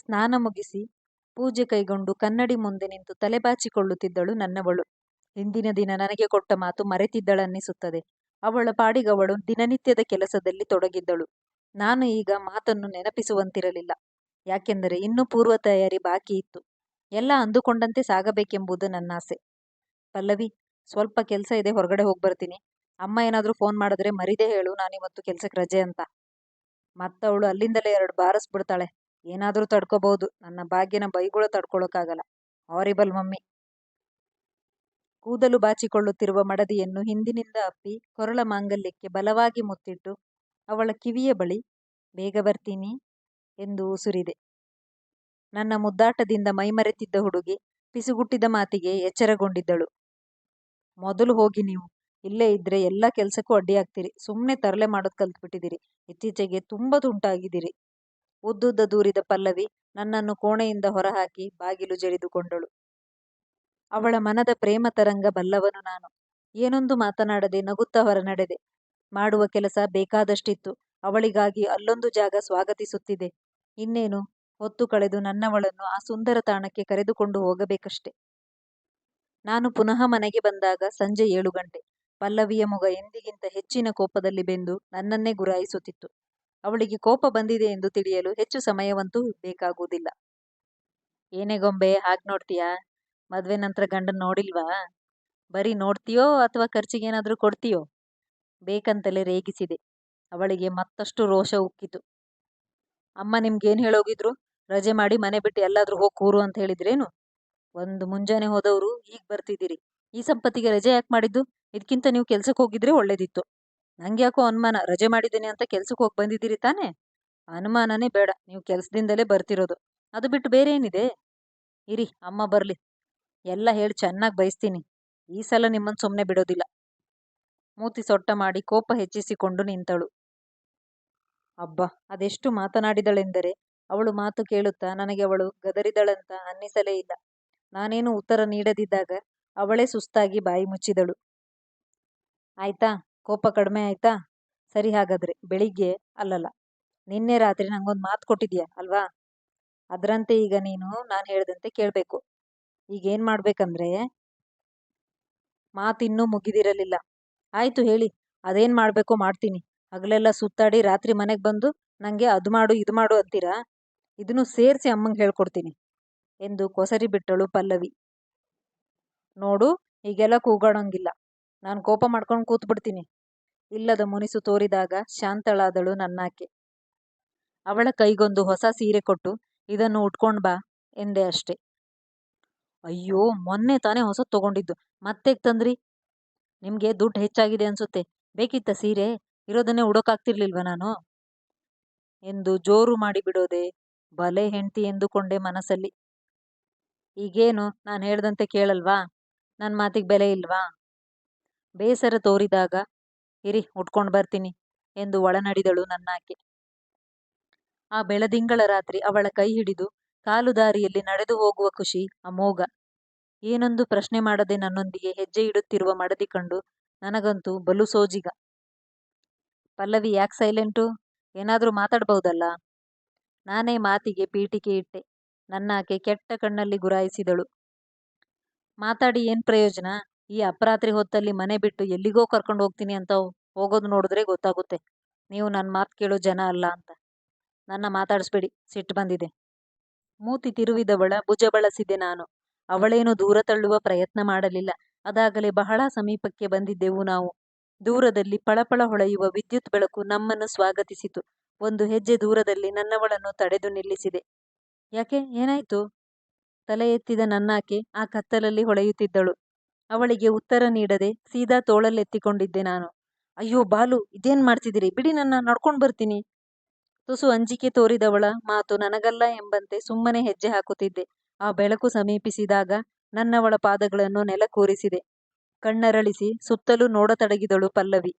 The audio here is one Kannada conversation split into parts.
ಸ್ನಾನ ಮುಗಿಸಿ ಪೂಜೆ ಕೈಗೊಂಡು ಕನ್ನಡಿ ಮುಂದೆ ನಿಂತು ತಲೆಬಾಚಿಕೊಳ್ಳುತ್ತಿದ್ದಳು ನನ್ನವಳು. ಹಿಂದಿನ ದಿನ ನನಗೆ ಕೊಟ್ಟ ಮಾತು ಮರೆತಿದ್ದಳನ್ನಿಸುತ್ತದೆ. ಅವಳ ಪಾಡಿಗವಳು ದಿನನಿತ್ಯದ ಕೆಲಸದಲ್ಲಿ ತೊಡಗಿದ್ದಳು. ನಾನು ಈಗ ಮಾತನ್ನು ನೆನಪಿಸುವಂತಿರಲಿಲ್ಲ. ಯಾಕೆಂದರೆ ಇನ್ನೂ ಪೂರ್ವ ತಯಾರಿ ಬಾಕಿ ಇತ್ತು. ಎಲ್ಲ ಅಂದುಕೊಂಡಂತೆ ಸಾಗಬೇಕೆಂಬುದು ನನ್ನಾಸೆ ಪಲ್ಲವಿ, ಸ್ವಲ್ಪ ಕೆಲಸ ಇದೆ, ಹೊರಗಡೆ ಹೋಗಿ ಬರ್ತೀನಿ. ಅಮ್ಮ ಏನಾದರೂ ಫೋನ್ ಮಾಡಿದ್ರೆ ಮರಿದೇ ಹೇಳು, ನಾನಿವತ್ತು ಕೆಲಸಕ್ಕೆ ರಜೆ ಅಂತ. ಮತ್ತವಳು ಅಲ್ಲಿಂದಲೇ ಎರಡು ಬಾರಿಸ್ಬಿಡ್ತಾಳೆ. ಏನಾದರೂ ತಡ್ಕೋಬಹುದು ನನ್ನ ಭಾಗ್ಯನ ಬೈಗುಳ ತಡ್ಕೊಳಕ್ಕಾಗಲ್ಲ. Horrible mummy. ಕೂದಲು ಬಾಚಿಕೊಳ್ಳುತ್ತಿರುವ ಮಡದಿಯನ್ನು ಹಿಂದಿನಿಂದ ಅಪ್ಪಿ ಕೊರಳ ಮಾಂಗಲ್ಯಕ್ಕೆ ಬಲವಾಗಿ ಮುತ್ತಿಟ್ಟು, ಅವಳ ಕಿವಿಯ ಬಳಿ, ಬೇಗ ಬರ್ತೀನಿ ಎಂದು ಉಸುರಿದೆ. ನನ್ನ ಮುದ್ದಾಟದಿಂದ ಮೈಮರೆತಿದ್ದ ಹುಡುಗಿ ಪಿಸುಗುಟ್ಟಿದ ಮಾತಿಗೆ ಎಚ್ಚರಗೊಂಡಿದ್ದಳು. ಮೊದಲು ಹೋಗಿ ನೀವು. ಇಲ್ಲೇ ಇದ್ರೆ ಎಲ್ಲ ಕೆಲಸಕ್ಕೂ ಅಡ್ಡಿಯಾಗ್ತೀರಿ. ಸುಮ್ಮನೆ ತರಲೆ ಮಾಡೋದು ಕಲ್ತ್ಬಿಟ್ಟಿದ್ದೀರಿ. ಇತ್ತೀಚೆಗೆ ತುಂಬ ತುಂಟಾಗಿದ್ದೀರಿ. ಉದ್ದುದ್ದ ದೂರಿದ ಪಲ್ಲವಿ ನನ್ನನ್ನು ಕೋಣೆಯಿಂದ ಹೊರಹಾಕಿ ಬಾಗಿಲು ಜರಿದುಕೊಂಡಳು ಅವಳ ಮನದ ಪ್ರೇಮ ತರಂಗ ಬಲ್ಲವನು ನಾನು. ಏನೊಂದು ಮಾತನಾಡದೆ ನಗುತ್ತಾ ಹೊರನಡೆದೆ. ಮಾಡುವ ಕೆಲಸ ಬೇಕಾದಷ್ಟಿತ್ತು. ಅವಳಿಗಾಗಿ ಅಲ್ಲೊಂದು ಜಾಗ ಸ್ವಾಗತಿಸುತ್ತಿದೆ. ಇನ್ನೇನು? ಹೊತ್ತು ಕಳೆದು ನನ್ನವಳನ್ನು ಆ ಸುಂದರ ತಾಣಕ್ಕೆ ಕರೆದುಕೊಂಡು ಹೋಗಬೇಕಷ್ಟೆ. ನಾನು ಪುನಃ ಮನೆಗೆ ಬಂದಾಗ ಸಂಜೆ ಏಳು ಗಂಟೆ. ಪಲ್ಲವಿಯ ಮುಗ ಎಂದಿಗಿಂತ ಹೆಚ್ಚಿನ ಕೋಪದಲ್ಲಿ ಬೆಂದು ನನ್ನನ್ನೇ ಗುರಾಯಿಸುತ್ತಿತ್ತು. ಅವಳಿಗೆ ಕೋಪ ಬಂದಿದೆ ಎಂದು ತಿಳಿಯಲು ಹೆಚ್ಚು ಸಮಯವಂತೂ ಬೇಕಾಗುವುದಿಲ್ಲ. ಏನೇ ಗೊಂಬೆ, ಹಾಗೆ ನೋಡ್ತೀಯಾ? ಮದ್ವೆ ನಂತರ ಗಂಡನ್ ನೋಡಿಲ್ವಾ? ಬರೀ ನೋಡ್ತೀಯೋ ಅಥವಾ ಖರ್ಚಿಗೇನಾದರೂ ಕೊಡ್ತೀಯೋ? ಬೇಕಂತಲೇ ರೇಗಿಸಿದೆ. ಅವಳಿಗೆ ಮತ್ತಷ್ಟು ರೋಷ ಉಕ್ಕಿತು. ಅಮ್ಮ ನಿಮ್ಗೇನು ಹೇಳೋಗಿದ್ರು? ರಜೆ ಮಾಡಿ ಮನೆ ಬಿಟ್ಟು ಎಲ್ಲಾದ್ರೂ ಹೋಗಿ ಕೂರು ಅಂತ ಹೇಳಿದ್ರೇನು? ಒಂದು ಮುಂಜಾನೆ ಹೋದವರು, ಈಗ ಬರ್ತಿದ್ದೀರಿ. ಈ ಸಂಪತ್ತಿಗೆ ರಜೆ ಯಾಕೆ ಮಾಡಿದ್ದು? ಇದಕ್ಕಿಂತ ನೀವು ಕೆಲ್ಸಕ್ಕೆ ಹೋಗಿದ್ರೆ ಒಳ್ಳೇದಿತ್ತು. ನಂಗೆ ಯಾಕೋ ಅನುಮಾನ, ರಜೆ ಮಾಡಿದ್ದೀನಿ ಅಂತ ಕೆಲ್ಸಕ್ಕೆ ಹೋಗಿ ಬಂದಿದ್ದೀರಿ ತಾನೇ? ಅನುಮಾನನೇ ಬೇಡ, ನೀವು ಕೆಲಸದಿಂದಲೇ ಬರ್ತಿರೋದು. ಅದು ಬಿಟ್ಟು ಬೇರೆ ಏನಿದೆ ಇರಿ, ಅಮ್ಮ ಬರಲಿ. ಎಲ್ಲ ಹೇಳಿ ಚೆನ್ನಾಗಿ ಬಯಸ್ತೀನಿ. ಈ ಸಲ ನಿಮ್ಮನ್ನು ಸುಮ್ಮನೆ ಬಿಡೋದಿಲ್ಲ. ಮೂತಿ ಸೊಟ್ಟ ಮಾಡಿ ಕೋಪ ಹೆಚ್ಚಿಸಿಕೊಂಡು ನಿಂತಳು. ಅಬ್ಬ, ಅದೆಷ್ಟು ಮಾತನಾಡಿದಳೆಂದರೆ, ಅವಳು ಮಾತು ಕೇಳುತ್ತಾ ನನಗೆ ಅವಳು ಗದರಿದಳಂತ ಅನ್ನಿಸಲೇ ಇಲ್ಲ. ನಾನೇನು ಉತ್ತರ ನೀಡದಿದ್ದಾಗ ಅವಳೇ ಸುಸ್ತಾಗಿ ಬಾಯಿ ಮುಚ್ಚಿದಳು. ಆಯ್ತಾ? ಕೋಪ ಕಡಿಮೆ ಆಯ್ತಾ? ಸರಿ ಹಾಗಾದ್ರೆ, ಬೆಳಿಗ್ಗೆ ಅಲ್ಲಲ್ಲ, ನಿನ್ನೆ ರಾತ್ರಿ ನಂಗೊಂದು ಮಾತು ಕೊಟ್ಟಿದ್ಯಾ ಅಲ್ವಾ? ಅದರಂತೆ ಈಗ ನೀನು ನಾನು ಹೇಳ್ದಂತೆ ಕೇಳಬೇಕು. ಈಗ ಏನು ಮಾಡ್ಬೇಕಂದ್ರೆ ಮಾತಿನ್ನೂ ಮುಗಿದಿರಲಿಲ್ಲ. ಆಯ್ತು ಹೇಳಿ, ಅದೇನು ಮಾಡಬೇಕೋ ಮಾಡ್ತೀನಿ. ಹಗಲೆಲ್ಲ ಸುತ್ತಾಡಿ ರಾತ್ರಿ ಮನೆಗೆ ಬಂದು ನನಗೆ ಅದು ಮಾಡು, ಇದು ಮಾಡು ಅಂತೀರಾ? ಇದನ್ನು ಸೇರಿಸಿ ಅಮ್ಮಂಗೆ ಹೇಳ್ಕೊಡ್ತೀನಿ. ಎಂದು ಕೊಸರಿ ಬಿಟ್ಟಳು ಪಲ್ಲವಿ. ನೋಡು, ಈಗೆಲ್ಲ ಕೂಗಾಡೋಂಗಿಲ್ಲ. ನಾನು ಕೋಪ ಮಾಡ್ಕೊಂಡು ಕೂತ್ಬಿಡ್ತೀನಿ. ಇಲ್ಲದ ಮುನಿಸು ತೋರಿದಾಗ ಶಾಂತಳಾದಳು ನನ್ನಾಕೆ. ಅವಳ ಕೈಗೊಂದು ಹೊಸ ಸೀರೆ ಕೊಟ್ಟು, ಇದನ್ನು ಉಟ್ಕೊಂಡು ಬಾ, ಎಂದೆ ಅಷ್ಟೆ. ಅಯ್ಯೋ, ಮೊನ್ನೆ ತಾನೇ ಹೊಸದು ತಗೊಂಡಿದ್ದು. ಮತ್ತೆ ತಂದ್ರಿ? ನಿಮಗೆ ದುಡ್ಡು ಹೆಚ್ಚಾಗಿದೆ ಅನ್ಸುತ್ತೆ. ಬೇಕಿತ್ತ ಸೀರೆ? ಇರೋದನ್ನೇ ಉಡೋಕಾಗ್ತಿರ್ಲಿಲ್ವ ನಾನು? ಎಂದು ಜೋರು ಮಾಡಿ ಬಿಡೋದೆ ಬಲೆ ಹೆಂಡ್ತಿ ಎಂದುಕೊಂಡೆ ಮನಸ್ಸಲ್ಲಿ. ಈಗೇನು? ನಾನು ಹೇಳ್ದಂತೆ ಕೇಳಲ್ವಾ? ನನ್ನ ಮಾತಿಗೆ ಬೆಲೆ ಇಲ್ವಾ? ಬೇಸರ ತೋರಿದಾಗ ಇರಿ, ಉಟ್ಕೊಂಡು ಬರ್ತೀನಿ, ಎಂದು ಒಳನಡಿದಳು ನನ್ನಾಕೆ. ಆ ಬೆಳದಿಂಗಳ ರಾತ್ರಿ ಅವಳ ಕೈ ಹಿಡಿದು ಕಾಲು ದಾರಿಯಲ್ಲಿ ನಡೆದು ಹೋಗುವ ಖುಷಿ ಅಮೋಘ. ಏನೊಂದು ಪ್ರಶ್ನೆ ಮಾಡದೆ ನನ್ನೊಂದಿಗೆ ಹೆಜ್ಜೆ ಇಡುತ್ತಿರುವ ಮಡದಿ ಕಂಡು ನನಗಂತೂ ಬಲು ಸೋಜಿಗ. ಪಲ್ಲವಿ ಯಾಕೆ ಸೈಲೆಂಟು? ಏನಾದರೂ ಮಾತಾಡ್ಬಹುದಲ್ಲ? ನಾನೇ ಮಾತಿಗೆ ಪೀಠಿಕೆ ಇಟ್ಟೆ. ನನ್ನಾಕೆ ಕೆಟ್ಟ ಕಣ್ಣಲ್ಲಿ ಗುರಾಯಿಸಿದಳು. ಮಾತಾಡಿ ಏನು ಪ್ರಯೋಜನ? ಈ ಅಪರಾತ್ರಿ ಹೊತ್ತಲ್ಲಿ ಮನೆ ಬಿಟ್ಟು ಎಲ್ಲಿಗೋ ಕರ್ಕೊಂಡು ಹೋಗ್ತೀನಿ ಅಂತ ಹೋಗೋದು ನೋಡಿದ್ರೆ ಗೊತ್ತಾಗುತ್ತೆ. ನೀವು ನನ್ನ ಮಾತು ಕೇಳೋ ಜನ ಅಲ್ಲ ಅಂತ. ನನ್ನ ಮಾತಾಡಿಸ್ಬೇಡಿ, ಸಿಟ್ಟು ಬಂದಿದೆ. ಮೂತಿ ತಿರುವಿದವಳ ಭುಜ ಬಳಸಿದೆ ನಾನು. ಅವಳೇನು ದೂರ ತಳ್ಳುವ ಪ್ರಯತ್ನ ಮಾಡಲಿಲ್ಲ. ಅದಾಗಲೇ ಬಹಳ ಸಮೀಪಕ್ಕೆ ಬಂದಿದ್ದೆವು ನಾವು. ದೂರದಲ್ಲಿ ಪಳಪಳ ಹೊಳೆಯುವ ವಿದ್ಯುತ್ ಬೆಳಕು ನಮ್ಮನ್ನು ಸ್ವಾಗತಿಸಿತು. ಒಂದು ಹೆಜ್ಜೆ ದೂರದಲ್ಲಿ ನನ್ನವಳನ್ನು ತಡೆದು ನಿಲ್ಲಿಸಿದೆ. ಯಾಕೆ? ಏನಾಯ್ತು? ತಲೆ ಎತ್ತಿದ ನನ್ನಾಕೆ ಆ ಕತ್ತಲಲ್ಲಿ ಹೊಳೆಯುತ್ತಿದ್ದಳು. ಅವಳಿಗೆ ಉತ್ತರ ನೀಡದೆ ಸೀದಾ ತೋಳಲ್ಲೆತ್ತಿಕೊಂಡಿದ್ದೆ ನಾನು. ಅಯ್ಯೋ ಬಾಲು, ಇದೇನ್ ಮಾಡ್ತಿದ್ದೀರಿ? ಬಿಡಿ ನನ್ನ ನಡ್ಕೊಂಡು ಬರ್ತೀನಿ. ತುಸು ಅಂಜಿಕೆ ತೋರಿದವಳ ಮಾತು ನನಗಲ್ಲ ಎಂಬಂತೆ ಸುಮ್ಮನೆ ಹೆಜ್ಜೆ ಹಾಕುತ್ತಿದ್ದೆ. ಆ ಬೆಳಕು ಸಮೀಪಿಸಿದಾಗ ನನ್ನವಳ ಪಾದಗಳನ್ನು ನೆಲ ಕೂರಿಸಿದೆ ಕಣ್ಣರಳಿಸಿ ಸುತ್ತಲೂ ನೋಡತೊಡಗಿದಳು ಪಲ್ಲವಿ.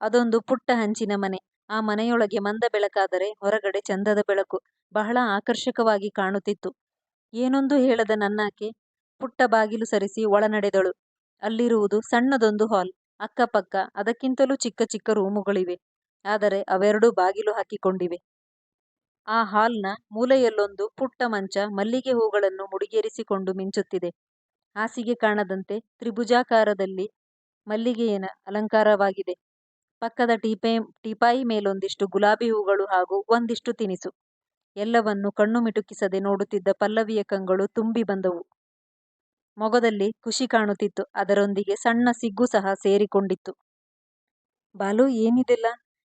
ಅದೊಂದು ಪುಟ್ಟ ಹಂಚಿನ ಮನೆ. ಆ ಮನೆಯೊಳಗೆ ಮಂದ ಬೆಳಕಾದರೆ ಹೊರಗಡೆ ಚಂದದ ಬೆಳಕು. ಬಹಳ ಆಕರ್ಷಕವಾಗಿ ಕಾಣುತ್ತಿತ್ತು. ಏನೊಂದು ಹೇಳದ ನನ್ನಾಕೆ ಪುಟ್ಟ ಬಾಗಿಲು ಸರಿಸಿ ಒಳನಡೆದಳು ಅಲ್ಲಿರುವುದು ಸಣ್ಣದೊಂದು ಹಾಲ್, ಅಕ್ಕಪಕ್ಕ, ಅದಕ್ಕಿಂತಲೂ ಚಿಕ್ಕ ಚಿಕ್ಕ ರೂಮುಗಳಿವೆ ಆದರೆ ಅವೆರಡೂ ಬಾಗಿಲು ಹಾಕಿಕೊಂಡಿವೆ ಆ ಹಾಲ್ನ ಮೂಲೆಯಲ್ಲೊಂದು ಪುಟ್ಟ ಮಂಚ ಮಲ್ಲಿಗೆ ಹೂಗಳನ್ನು ಮುಡಿಗೇರಿಸಿಕೊಂಡು ಮಿಂಚುತ್ತಿದೆ. ಹಾಸಿಗೆ ಕಾಣದಂತೆ ತ್ರಿಭುಜಾಕಾರದಲ್ಲಿ ಮಲ್ಲಿಗೆಯನ ಅಲಂಕಾರವಾಗಿದೆ. ಪಕ್ಕದ ಟೀಪಾಯಿ ಮೇಲೊಂದಿಷ್ಟು ಗುಲಾಬಿ ಹೂಗಳು ಹಾಗೂ ಒಂದಿಷ್ಟು ತಿನಿಸು. ಎಲ್ಲವನ್ನೂ ಕಣ್ಣು ಮಿಟುಕಿಸದೆ ನೋಡುತ್ತಿದ್ದ ಪಲ್ಲವಿಯ ಕಂಗಳು ತುಂಬಿ ಬಂದವು. ಮೊಗದಲ್ಲಿ ಖುಷಿ ಕಾಣುತ್ತಿತ್ತು. ಅದರೊಂದಿಗೆ ಸಣ್ಣ ಸಿಗ್ಗು ಸಹ ಸೇರಿಕೊಂಡಿತ್ತು. ಬಾಲು, ಏನಿದೆಲ್ಲ?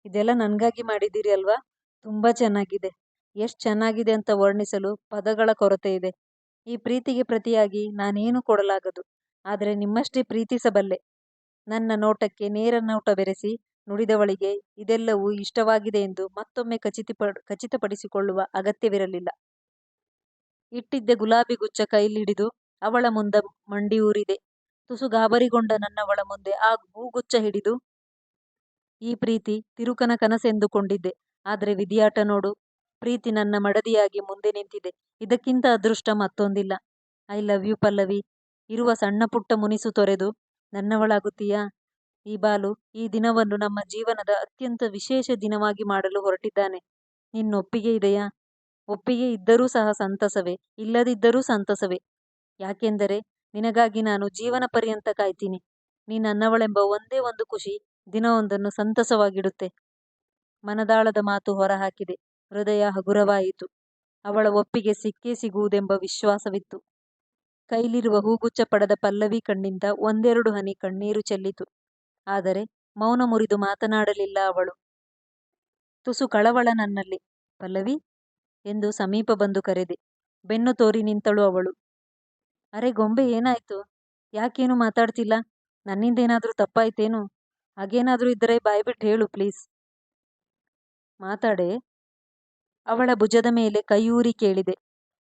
ಇದೆಲ್ಲ ನನಗಾಗಿ ಮಾಡಿದ್ದೀರಿ ಅಲ್ವಾ? ತುಂಬಾ ಚೆನ್ನಾಗಿದೆ. ಎಷ್ಟ್ ಚೆನ್ನಾಗಿದೆ ಅಂತ ವರ್ಣಿಸಲು ಪದಗಳ ಕೊರತೆ ಇದೆ ಈ ಪ್ರೀತಿಗೆ ಪ್ರತಿಯಾಗಿ ನಾನೇನು ಕೊಡಲಾಗದು. ಆದರೆ ನಿಮ್ಮಷ್ಟೇ ಪ್ರೀತಿಸಬಲ್ಲೆ. ನನ್ನ ನೋಟಕ್ಕೆ ನೇರ ನೋಟ ಬೆರೆಸಿ ನುಡಿದವಳಿಗೆ ಇದೆಲ್ಲವೂ ಇಷ್ಟವಾಗಿದೆ ಎಂದು ಮತ್ತೊಮ್ಮೆ ಖಚಿತಪಡಿಸಿಕೊಳ್ಳುವ ಅಗತ್ಯವಿರಲಿಲ್ಲ. ಇಟ್ಟಿದ್ದ ಗುಲಾಬಿ ಗುಚ್ಛ ಕೈಲಿಡಿದು ಅವಳ ಮುಂದ ಮಂಡಿಯೂರಿದೆ. ತುಸು ಗಾಬರಿಗೊಂಡ ನನ್ನವಳ ಮುಂದೆ ಆ ಹೂಗುಚ್ಛ ಹಿಡಿದು ಈ ಪ್ರೀತಿ ತಿರುಕನ ಕನಸೆಂದುಕೊಂಡಿದ್ದೆ. ಆದರೆ ವಿಧಿಯಾಟ ನೋಡು. ಪ್ರೀತಿ ನನ್ನ ಮಡದಿಯಾಗಿ ಮುಂದೆ ನಿಂತಿದೆ. ಇದಕ್ಕಿಂತ ಅದೃಷ್ಟ ಮತ್ತೊಂದಿಲ್ಲ. I love you Pallavi. ಇರುವ ಸಣ್ಣ ಪುಟ್ಟ ಮುನಿಸು ತೊರೆದು ನನ್ನವಳಾಗುತ್ತೀಯಾ? ಈ ಬಾಲು ಈ ದಿನವನ್ನು ನಮ್ಮ ಜೀವನದ ಅತ್ಯಂತ ವಿಶೇಷ ದಿನವಾಗಿ ಮಾಡಲು ಹೊರಟಿದ್ದಾನೆ. ನಿನ್ನೊಪ್ಪಿಗೆ ಇದೆಯಾ? ಒಪ್ಪಿಗೆ ಇದ್ದರೂ ಸಹ ಸಂತಸವೇ, ಇಲ್ಲದಿದ್ದರೂ ಸಂತಸವೇ. ಯಾಕೆಂದರೆ ನಿನಗಾಗಿ ನಾನು ಜೀವನಪರ್ಯಂತ ಕಾಯ್ತೀನಿ. ನೀ ನನ್ನವಳೆಂಬ ಒಂದೇ ಒಂದು ಖುಷಿ ದಿನವೊಂದನ್ನು ಸಂತಸವಾಗಿಡುತ್ತೆ. ಮನದಾಳದ ಮಾತು ಹೊರಹಾಕಿದೆ. ಹೃದಯ ಹಗುರವಾಯಿತು. ಅವಳ ಒಪ್ಪಿಗೆ ಸಿಕ್ಕೇ ಸಿಗುವುದೆಂಬ ವಿಶ್ವಾಸವಿತ್ತು. ಕೈಲಿರುವ ಹೂಗುಚ್ಛ ಪಡೆದ ಪಲ್ಲವಿ ಕಣ್ಣಿಂದ ಒಂದೆರಡು ಹನಿ ಕಣ್ಣೀರು ಚೆಲ್ಲಿತು. ಆದರೆ ಮೌನ ಮುರಿದು ಮಾತನಾಡಲಿಲ್ಲ ಅವಳು. ತುಸು ಕಳವಳ ನನ್ನಲ್ಲಿ. ಪಲ್ಲವಿ? ಎಂದು ಸಮೀಪ ಬಂದು ಕರೆದೆ. ಬೆನ್ನು ತೋರಿ ನಿಂತಳು ಅವಳು. ಅರೆ ಗೊಂಬೆ ಏನಾಯ್ತು? ಯಾಕೇನು ಮಾತಾಡ್ತಿಲ್ಲ? ನನ್ನಿಂದೇನಾದರೂ ತಪ್ಪಾಯ್ತೇನು? ಹಾಗೇನಾದರೂ ಇದ್ದರೆ ಬಾಯ್ಬಿಟ್ಟು ಹೇಳು ಪ್ಲೀಸ್. ಮಾತಾಡೆ? ಅವಳ ಭುಜದ ಮೇಲೆ ಕೈಯೂರಿ ಕೇಳಿದೆ.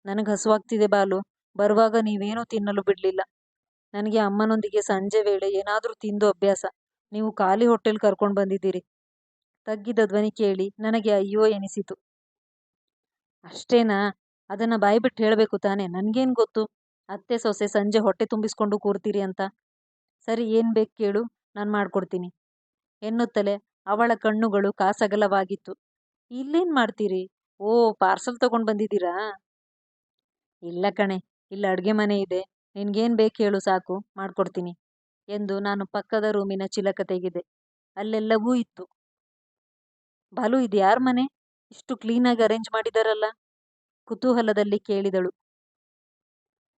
ನನಗೆ ಹಸುವಾಗ್ತಿದೆ ಬಾಲು. ಬರುವಾಗ ನೀವೇನೂ ತಿನ್ನಲು ಬಿಡಲಿಲ್ಲ ನನಗೆ ಅಮ್ಮನೊಂದಿಗೆ ಸಂಜೆ ವೇಳೆ ಏನಾದರೂ ತಿಂದು ಅಭ್ಯಾಸ. ನೀವು ಖಾಲಿ ಹೊಟ್ಟೆಲ್ ಕರ್ಕೊಂಡು ಬಂದಿದ್ದೀರಿ. ತಗ್ಗಿದ ಧ್ವನಿ ಕೇಳಿ ನನಗೆ ಅಯ್ಯೋ ಎನಿಸಿತು. ಅಷ್ಟೇನಾ? ಅದನ್ನ ಬಾಯ್ಬಿಟ್ಟು ಹೇಳಬೇಕು ತಾನೆ? ನನಗೇನು ಗೊತ್ತು ಅತ್ತೆ ಸೊಸೆ ಸಂಜೆ ಹೊಟ್ಟೆ ತುಂಬಿಸ್ಕೊಂಡು ಕೂರ್ತೀರಿ ಅಂತ. ಸರಿ ಏನು ಬೇಕು ಕೇಳು, ನಾನು ಮಾಡ್ಕೊಡ್ತೀನಿ. ಎನ್ನುತ್ತಲೇ ಅವಳ ಕಣ್ಣುಗಳು ಕಾಸಗಲವಾಗಿತ್ತು. ಇಲ್ಲೇನ್ ಮಾಡ್ತೀರಿ? ಓ ಪಾರ್ಸಲ್ ತಗೊಂಡು ಬಂದಿದ್ದೀರಾ? ಇಲ್ಲ ಕಣೆ, ಇಲ್ಲಿ ಅಡುಗೆ ಮನೆ ಇದೆ. ನಿನಗೇನು ಬೇಕು ಹೇಳು ಸಾಕು ಮಾಡ್ಕೊಡ್ತೀನಿ. ಎಂದು ನಾನು ಪಕ್ಕದ ರೂಮಿನ ಚಿಲಕ ತೆಗೆದೆ. ಅಲ್ಲೆಲ್ಲವೂ ಇತ್ತು. ಬಾಲು ಇದ್ಯಾರ್ ಮನೆ? ಇಷ್ಟು ಕ್ಲೀನಾಗಿ ಅರೇಂಜ್ ಮಾಡಿದಾರಲ್ಲ? ಕುತೂಹಲದಲ್ಲಿ ಕೇಳಿದಳು.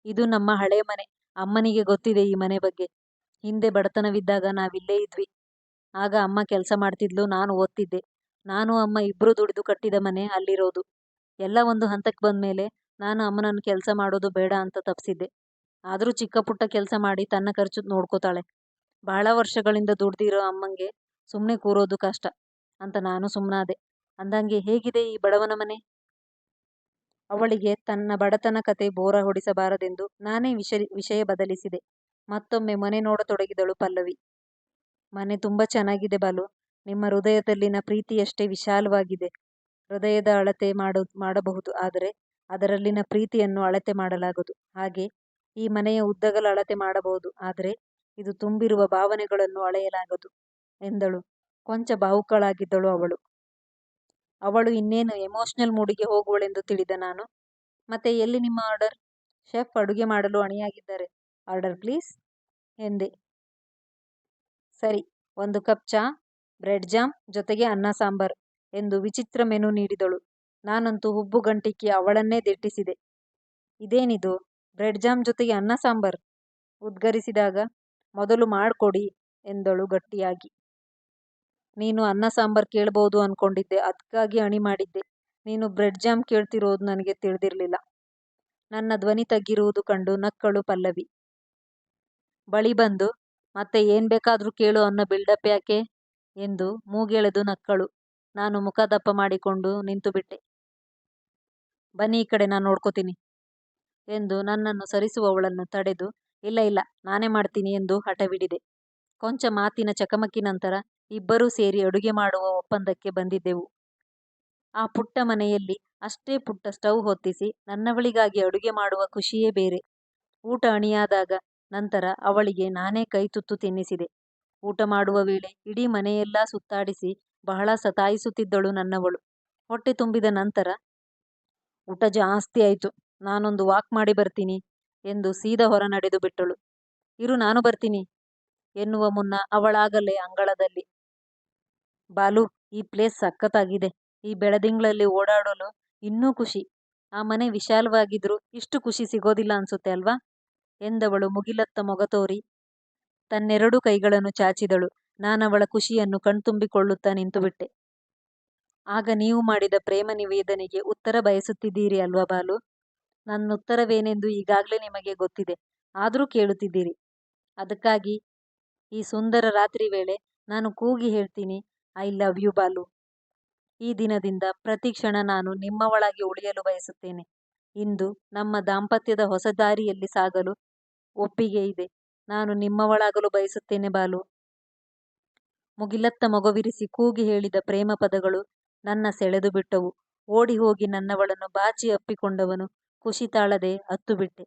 ಇದು ನಮ್ಮ ಹಳೆ ಮನೆ. ಅಮ್ಮನಿಗೆ ಗೊತ್ತಿದೆ ಈ ಮನೆ ಬಗ್ಗೆ. ಹಿಂದೆ ಬಡತನವಿದ್ದಾಗ ನಾವಿಲ್ಲೇ ಇದ್ವಿ. ಆಗ ಅಮ್ಮ ಕೆಲಸ ಮಾಡ್ತಿದ್ಲು, ನಾನು ಓದ್ತಿದ್ದೆ. ನಾನು ಅಮ್ಮ ಇಬ್ರು ದುಡಿದು ಕಟ್ಟಿದ ಮನೆ ಅಲ್ಲಿರೋದು. ಎಲ್ಲ ಒಂದು ಹಂತಕ್ಕೆ ಬಂದ್ಮೇಲೆ ನಾನು ಅಮ್ಮನನ್ನು ಕೆಲಸ ಮಾಡೋದು ಬೇಡ ಅಂತ ತಪ್ಸಿದ್ದೆ. ಆದರೂ ಚಿಕ್ಕ ಪುಟ್ಟ ಕೆಲಸ ಮಾಡಿ ತನ್ನ ಖರ್ಚು ನೋಡ್ಕೋತಾಳೆ. ಬಹಳ ವರ್ಷಗಳಿಂದ ದುಡ್ದಿರೋ ಅಮ್ಮಂಗೆ ಸುಮ್ಮನೆ ಕೂರೋದು ಕಷ್ಟ ಅಂತ ನಾನು ಸುಮ್ಮನಾದೆ ಅಂದಂಗೆ ಹೇಗಿದೆ ಈ ಬಡವನ ಮನೆ? ಅವಳಿಗೆ ತನ್ನ ಬಡತನ ಕತೆ ಬೋರ ಹೊಡಿಸಬಾರದೆಂದು ನಾನೇ ವಿಷ ವಿಷಯ ಬದಲಿಸಿದೆ. ಮತ್ತೊಮ್ಮೆ ಮನೆ ನೋಡತೊಡಗಿದಳು ಪಲ್ಲವಿ. ಮನೆ ತುಂಬ ಚೆನ್ನಾಗಿದೆ ಬಾಲು. ನಿಮ್ಮ ಹೃದಯದಲ್ಲಿನ ಪ್ರೀತಿಯಷ್ಟೇ ವಿಶಾಲವಾಗಿದೆ. ಹೃದಯದ ಅಳತೆ ಮಾಡಬಹುದು ಆದರೆ ಅದರಲ್ಲಿನ ಪ್ರೀತಿಯನ್ನು ಅಳತೆ ಮಾಡಲಾಗದು. ಹಾಗೆ ಈ ಮನೆಯ ಉದ್ದಗಲ ಅಳತೆ ಮಾಡಬಹುದು ಆದರೆ ಇದು ತುಂಬಿರುವ ಭಾವನೆಗಳನ್ನು ಅಳೆಯಲಾಗದು ಎಂದಳು. ಕೊಂಚ ಭಾವುಕಳಾಗಿದ್ದಳು ಅವಳು. ಅವಳು ಇನ್ನೇನು ಎಮೋಷನಲ್ ಮೂಡಿಗೆ ಹೋಗುವಳೆಂದು ತಿಳಿದ ನಾನು, ಮತ್ತೆ ಎಲ್ಲಿ ನಿಮ್ಮ ಆರ್ಡರ್? ಶೆಫ್ ಅಡುಗೆ ಮಾಡಲು ಅಣಿಯಾಗಿದ್ದಾರೆ. ಆರ್ಡರ್ ಪ್ಲೀಸ್ ಎಂದೆ. ಸರಿ ಒಂದು ಕಪ್ ಚಾ, ಬ್ರೆಡ್ ಜಾಮ್ ಜೊತೆಗೆ ಅನ್ನ ಸಾಂಬಾರ್ ಎಂದು ವಿಚಿತ್ರ ಮೆನು ನೀಡಿದಳು. ನಾನಂತೂ ಹುಬ್ಬು ಗಂಟಿಕ್ಕಿ ಅವಳನ್ನೇ ದಿಟ್ಟಿಸಿದೆ. ಇದೇನಿದು? ಬ್ರೆಡ್ ಜಾಮ್ ಜೊತೆಗೆ ಅನ್ನ ಸಾಂಬಾರ್? ಉದ್ಗರಿಸಿದಾಗ, ಮೊದಲು ಮಾಡಿಕೊಡಿ ಎಂದಳು ಗಟ್ಟಿಯಾಗಿ. ನೀನು ಅನ್ನ ಸಾಂಬಾರ್ ಕೇಳ್ಬಹುದು ಅನ್ಕೊಂಡಿದ್ದೆ ಅದಕ್ಕಾಗಿ ಅಣಿ ಮಾಡಿದ್ದೆ. ನೀನು ಬ್ರೆಡ್ ಜಾಮ್ ಕೇಳ್ತಿರೋದು ನನಗೆ ತಿಳಿದಿರಲಿಲ್ಲ ನನ್ನ ಧ್ವನಿ ತಗ್ಗಿರುವುದು ಕಂಡು ನಕ್ಕಳು ಪಲ್ಲವಿ. ಬಳಿ ಬಂದು, ಮತ್ತೆ ಏನ್ ಬೇಕಾದ್ರೂ ಕೇಳು ಅನ್ನೋ ಬಿಲ್ಡಪ್ ಯಾಕೆ? ಎಂದು ಮೂಗೆಳೆದು ನಕ್ಕಳು. ನಾನು ಮುಖ ದಪ್ಪ ಮಾಡಿಕೊಂಡು ನಿಂತುಬಿಟ್ಟೆ. ಬನ್ನಿ ಈ ಕಡೆ ನಾನು ನೋಡ್ಕೋತೀನಿ. ಎಂದು ನನ್ನನ್ನು ಸರಿಸುವವಳನ್ನು ತಡೆದು, ಇಲ್ಲ ಇಲ್ಲ, ನಾನೇ ಮಾಡ್ತೀನಿ ಎಂದು ಹಠವಿಡಿದೆ. ಕೊಂಚ ಮಾತಿನ ಚಕಮಕಿ ನಂತರ ಇಬ್ಬರೂ ಸೇರಿ ಅಡುಗೆ ಮಾಡುವ ಒಪ್ಪಂದಕ್ಕೆ ಬಂದಿದ್ದೆವು. ಆ ಪುಟ್ಟ ಮನೆಯಲ್ಲಿ ಅಷ್ಟೇ ಪುಟ್ಟ ಸ್ಟವ್ ಹೊತ್ತಿಸಿ ನನ್ನವಳಿಗಾಗಿ ಅಡುಗೆ ಮಾಡುವ ಖುಷಿಯೇ ಬೇರೆ. ಊಟ ಅಣಿಯಾದಾಗ ನಂತರ ಅವಳಿಗೆ ನಾನೇ ಕೈ ತುತ್ತು ತಿನ್ನಿಸಿದೆ. ಊಟ ಮಾಡುವ ವೇಳೆ ಇಡೀ ಮನೆಯೆಲ್ಲ ಸುತ್ತಾಡಿಸಿ ಬಹಳ ಸತಾಯಿಸುತ್ತಿದ್ದಳು ನನ್ನವಳು. ಹೊಟ್ಟೆ ತುಂಬಿದ ನಂತರ, ಊಟ ಜಾಸ್ತಿ ಆಯ್ತು, ನಾನೊಂದು ವಾಕ್ ಮಾಡಿ ಬರ್ತೀನಿ ಎಂದು ಸೀದಾ ಹೊರ ನಡೆದು ಬಿಟ್ಟಳು ಇರು, ನಾನು ಬರ್ತೀನಿ ಎನ್ನುವ ಮುನ್ನ ಅವಳಾಗಲೇ ಅಂಗಳದಲ್ಲಿ ಬಾಲು, ಈ ಪ್ಲೇಸ್ ಸಖತ್ತಾಗಿದೆ. ಈ ಬೆಳದಿಂಗಳಲ್ಲಿ ಓಡಾಡಲು ಇನ್ನೂ ಖುಷಿ. ಆ ಮನೆ ವಿಶಾಲವಾಗಿದ್ರು ಇಷ್ಟು ಖುಷಿ ಸಿಗೋದಿಲ್ಲ ಅನ್ಸುತ್ತೆ ಅಲ್ವಾ? ಎಂದವಳು ಮುಗಿಲತ್ತ ಮೊಗ ತೋರಿ. ತನ್ನೆರಡು ಕೈಗಳನ್ನು ಚಾಚಿದಳು. ನಾನವಳ ಖುಷಿಯನ್ನು ಕಣ್ತುಂಬಿಕೊಳ್ಳುತ್ತಾ ನಿಂತುಬಿಟ್ಟೆ. ಆಗ ನೀವು ಮಾಡಿದ ಪ್ರೇಮ ನಿವೇದನೆಗೆ ಉತ್ತರ ಬಯಸುತ್ತಿದ್ದೀರಿ ಅಲ್ವಾ ಬಾಲು? ನನ್ನ ಉತ್ತರವೇನೆಂದು ಈಗಾಗಲೇ ನಿಮಗೆ ಗೊತ್ತಿದೆ. ಆದರೂ ಕೇಳುತ್ತಿದ್ದೀರಿ. ಅದಕ್ಕಾಗಿ ಈ ಸುಂದರ ರಾತ್ರಿ ವೇಳೆ ನಾನು ಕೂಗಿ ಹೇಳ್ತೀನಿ ಐ ಲವ್ ಯು ಬಾಲು. ಈ ದಿನದಿಂದ ಪ್ರತಿ ಕ್ಷಣ ನಾನು ನಿಮ್ಮವಳಾಗಿ ಉಳಿಯಲು ಬಯಸುತ್ತೇನೆ. ಇಂದು ನಮ್ಮ ದಾಂಪತ್ಯದ ಹೊಸ ದಾರಿಯಲ್ಲಿ ಸಾಗಲು ಒಪ್ಪಿಗೆ ಇದೆ. ನಾನು ನಿಮ್ಮವಳಾಗಲು ಬಯಸುತ್ತೇನೆ, ಬಾಲು. ಮುಗಿಲತ್ತ ಮಗುವಿರಿಸಿ ಕೂಗಿ ಹೇಳಿದ ಪ್ರೇಮ ಪದಗಳು ನನ್ನ ಸೆಳೆದು ಬಿಟ್ಟವು. ಓಡಿ ಹೋಗಿ ನನ್ನವಳನ್ನು ಬಾಚಿ ಅಪ್ಪಿಕೊಂಡವನು ಖುಷಿ ತಾಳದೆ ಅತ್ತು ಬಿಟ್ಟೆ.